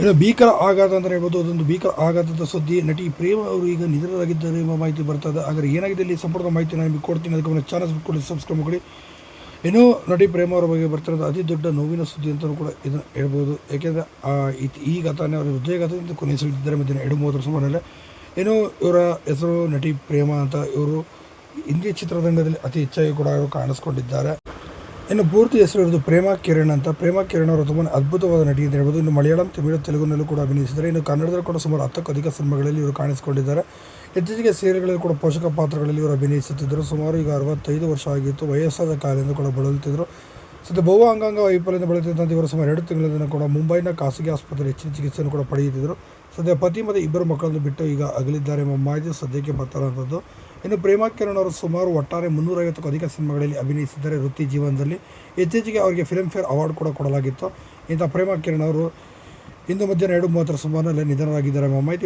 ಇನ್ನು ಭೀಕರ ಆಘಾತ ಅಂತ ಹೇಳ್ಬೋದು, ಅದೊಂದು ಭೀಕರ ಆಘಾತದ ಸುದ್ದಿ. ನಟಿ ಪ್ರೇಮ ಅವರು ಈಗ ನಿಧನರಾಗಿದ್ದಾರೆ ಎಂಬ ಮಾಹಿತಿ ಬರ್ತದೆ. ಆದರೆ ಏನಾಗಿದೆ ಇಲ್ಲಿ? ಸಂಪೂರ್ಣ ಮಾಹಿತಿ ನಾನು ನಿಮಗೆ ಕೊಡ್ತೀನಿ. ಅದಕ್ಕೆ ಚಾನಲ್ಸ್ ಕೊಡಿ ಸಬ್ಸ್ಕ್ರೈಬ್ ಮಾಡಿ. ಇನ್ನೂ ನಟಿ ಪ್ರೇಮ ಅವರ ಬಗ್ಗೆ ಬರ್ತಿರೋದು ಅತಿ ದೊಡ್ಡ ನೋವಿನ ಸುದ್ದಿ ಅಂತಲೂ ಕೂಡ ಇದನ್ನು ಹೇಳ್ಬೋದು. ಯಾಕೆಂದರೆ ಈ ಘಟನೆ ಅವರ ಹೃದಯಘಾತದಿಂದ ಕೊನೆಸಿದ್ದಾರೆ ಮತ್ತು ಎರಡು ಮೂವತ್ತರ ಸುಮಾರಲ್ಲೇ. ಇನ್ನು ಇವರ ಹೆಸರು ನಟಿ ಪ್ರೇಮ ಅಂತ ಇವರು ಹಿಂದಿ ಚಿತ್ರರಂಗದಲ್ಲಿ ಅತಿ ಹೆಚ್ಚಾಗಿ ಕೂಡ ಅವರು ಕಾಣಿಸ್ಕೊಂಡಿದ್ದಾರೆ. ಇನ್ನು ಪೂರ್ತಿ ಹೆಸರು ಇರೋದು ಪ್ರೇಮ ಕಿರಣ್ ಅಂತ. ಪ್ರೇಮ ಕಿರಣ್ ಅವರು ತುಂಬಾ ಅದ್ಭುತವಾದ ನಟಿ ಅಂತ ಹೇಳ್ಬೋದು. ಇನ್ನು ಮಲಯಾಳಂ, ತಮಿಳು, ತೆಲುಗುನಲ್ಲೂ ಕೂಡ ಅಭಿನಯಿಸಿದ್ದಾರೆ. ಇನ್ನು ಕನ್ನಡದಲ್ಲೂ ಕೂಡ ಸುಮಾರು ಹತ್ತಕ್ಕೂ ಅಧಿಕ ಸಿನಿಮಾಗಳಲ್ಲಿ ಇವರು ಕಾಣಿಸಿಕೊಂಡಿದ್ದಾರೆ. ಇತ್ತೀಚೆಗೆ ಸೀರೆಗಳಲ್ಲಿ ಕೂಡ ಪೋಷಕ ಪಾತ್ರಗಳಲ್ಲಿ ಇವರು ಅಭಿನಯಿಸುತ್ತಿದ್ದರು. ಸುಮಾರು ಈಗ ಅರವತ್ತೈದು ವರ್ಷ ಆಗಿತ್ತು. ವಯಸ್ಸಾದ ಕಾಲದಿಂದ ಕೂಡ ಬಳಲುತ್ತಿದ್ದರು. ಸದ್ಯ ಬಹು ಅಂಗಾಂಗ ವೈಫಲ್ಯದಿಂದ ಬಳಲುತ್ತಿದ್ದಂತೆ ಇವರು ಸುಮಾರು ಎರಡು ತಿಂಗಳಿಂದ ಕೂಡ ಮುಂಬೈನ ಖಾಸಗಿ ಆಸ್ಪತ್ರೆಯಲ್ಲಿ ಹೆಚ್ಚಿನ ಚಿಕಿತ್ಸೆಯನ್ನು ಕೂಡ ಪಡೆಯುತ್ತಿದ್ದರು. ಸದ್ಯ ಪತಿ ಮತ್ತು ಇಬ್ಬರು ಮಕ್ಕಳನ್ನು ಬಿಟ್ಟು ಈಗ ಅಗಲಿದ್ದಾರೆ ಎಂಬ ಮಾಹಿತಿ ಸದ್ಯಕ್ಕೆ ಬರ್ತಾರಂಥದ್ದು ಇನ್ನು ಪ್ರೇಮಾ ಕಿರಣ್ ಅವರು ಸುಮಾರು ಒಟ್ಟಾರೆ ಮುನ್ನೂರೈವತ್ತಕ್ಕೂ ಅಧಿಕ ಸಿನಿಮಾಗಳಲ್ಲಿ ಅಭಿನಯಿಸಿದ್ದಾರೆ ವೃತ್ತಿ ಜೀವನದಲ್ಲಿ. ಇತ್ತೀಚೆಗೆ ಅವರಿಗೆ ಫಿಲ್ಮ್ಫೇರ್ ಅವಾರ್ಡ್ ಕೂಡ ಕೊಡಲಾಗಿತ್ತು. ಇಂಥ ಪ್ರೇಮಾ ಕಿರಣ್ ಅವರು ಇಂದು ಮಧ್ಯಾಹ್ನ ಎರಡು ಮೂವತ್ತರ ಸುಮಾರಿನಲ್ಲಿ ನಿಧನರಾಗಿದ್ದಾರೆ ಎಂಬ ಮಾಹಿತಿ